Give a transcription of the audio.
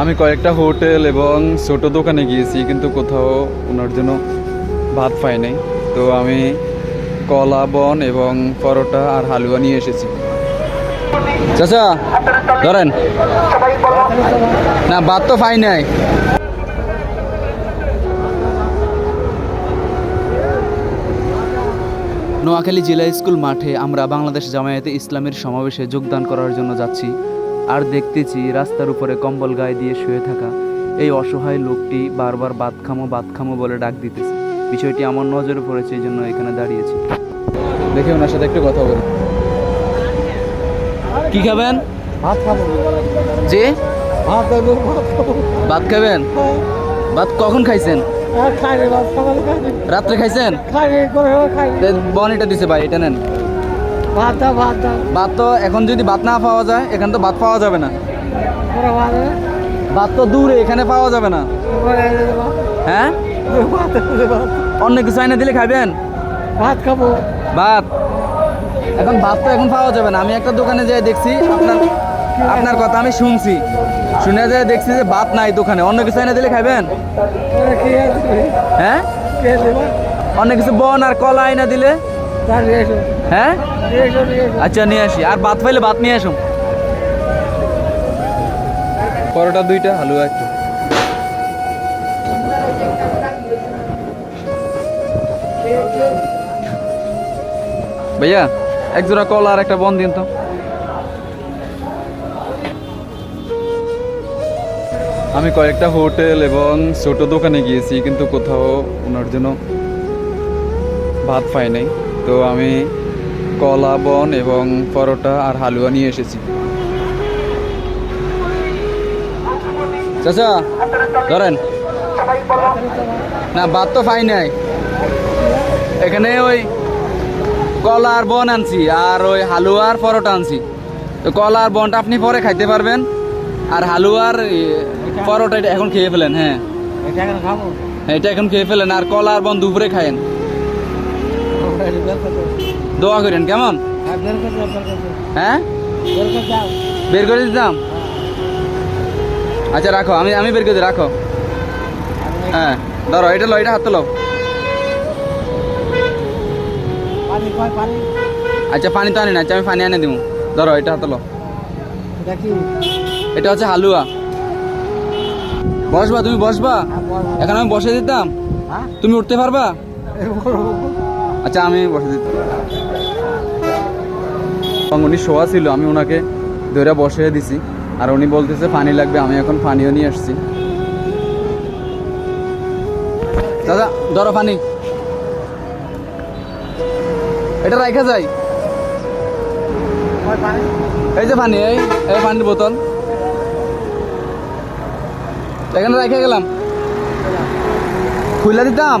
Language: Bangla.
আমি কয়েকটা হোটেল এবং ছোট দোকানে গিয়েছি, কিন্তু কোথাও ওনার জন্য ভাত পাই নাই। তো আমি কলা, বন এবং পরোটা আর হালুয়া নিয়ে এসেছি। চাচা, ধরেন। না, ভাত তো পাই নাই। নোয়াখালী জেলা স্কুল মাঠে আমরা বাংলাদেশ জামায়াতে ইসলামের সমাবেশে যোগদান করার জন্য যাচ্ছি। আর দেখতেছি রাস্তার উপরে কম্বল গায়ে দিয়ে শুয়ে থাকা এই অসহায় লোকটি বারবার বাদ খামো বাদ খামো বলে ডাক দিতেছে। বিষয়টি আমার নজরে পড়েছে এই জন্য এখানে দাঁড়িয়েছি। দেখে ওনার সাথে একটু কথা বলি। কি খাবেন? ভাত খাব যে ভাত খাব ভাত খাবেন ভাত কখন খাইছেন? রে রাত্রে খাইছেন? বন এটা দিছে ভাই এটা নেন। ভাত তো এখন যদি ভাত না পাওয়া যায় এখানে তো ভাত পাওয়া যাবে না। ভাত। তো দূরে এখানে পাওয়া যাবে না। হ্যাঁ? ভাত অন্য কিছু আইনা দিলে খাবেন ভাত খাব। ভাত? এখন ভাত তো এখন পাওয়া যাবে না। আমি একটা দোকানে যাই দেখছি আপনার আপনার কথা আমি শুনছি। শুনে যাই দেখছি যে ভাত নাই দোকানে। অন্য কিছু আইনা দিলে খাবেন হ্যাঁ? অন্য কিছু বন আর কলা আইনা দিলে? হ্যাঁ? আচ্ছা নিয়ে আসি। আর ভাত পাইলে ভাত নিয়ে আসুন। পরোটা দুইটা হালুয়া একটু ভাইয়া এক জোড়া কলা আর একটা বন দিন তো। আমি কয়েকটা হোটেল এবং ছোট দোকানে গিয়েছি কিন্তু কোথাও ওনার জন্য ভাত পাই নাই। তো আমি কলা বন এবং পরোটা আর হালুয়া নিয়ে এসেছি। চাচা ধরেন। না ভাত তো পাই নাই। এখানে ওই কলা আর বন আনছি আর ওই হালুয়া আর পরোটা আনছি। তো কলা আর বনটা আপনি পরে খাইতে পারবেন আর হালুয়ার পরোটা এটা এখন খেয়ে ফেলেন হ্যাঁ। এটা এখন এখন খেয়ে ফেলেন আর কলা আর বন দুপুরে খায়েন। দোয়া করেন কেমন? করতে হ্যাঁ? বের করে দিতাম? আচ্ছা রাখো আমি আমি বের করে রাখো। হ্যাঁ ধরো এটা লো এটা হাত পানি আচ্ছা পানি তো আনি না আচ্ছা আমি পানি আনে দিব ধরো এটা হাত তোলো এটা হচ্ছে হালুয়া। বসবা তুমি বসবা? হ্যাঁ এখন আমি বসে দিতাম। হ্যাঁ? তুমি উঠতে পারবা? আচ্ছা আমি বসে এবং উনি শোয়া ছিল, আমি ওনাকে ধরে বসিয়ে দিছি। আর উনি বলতেছে, পানি লাগবে, আমি এখন পানিও নিয়ে আসছি। দাদা, ধরো পানি। এটা রাখা যায় এই যে পানি, এই এই পানির বোতল। এখানে রেখে গেলাম। খুইলা দিতাম?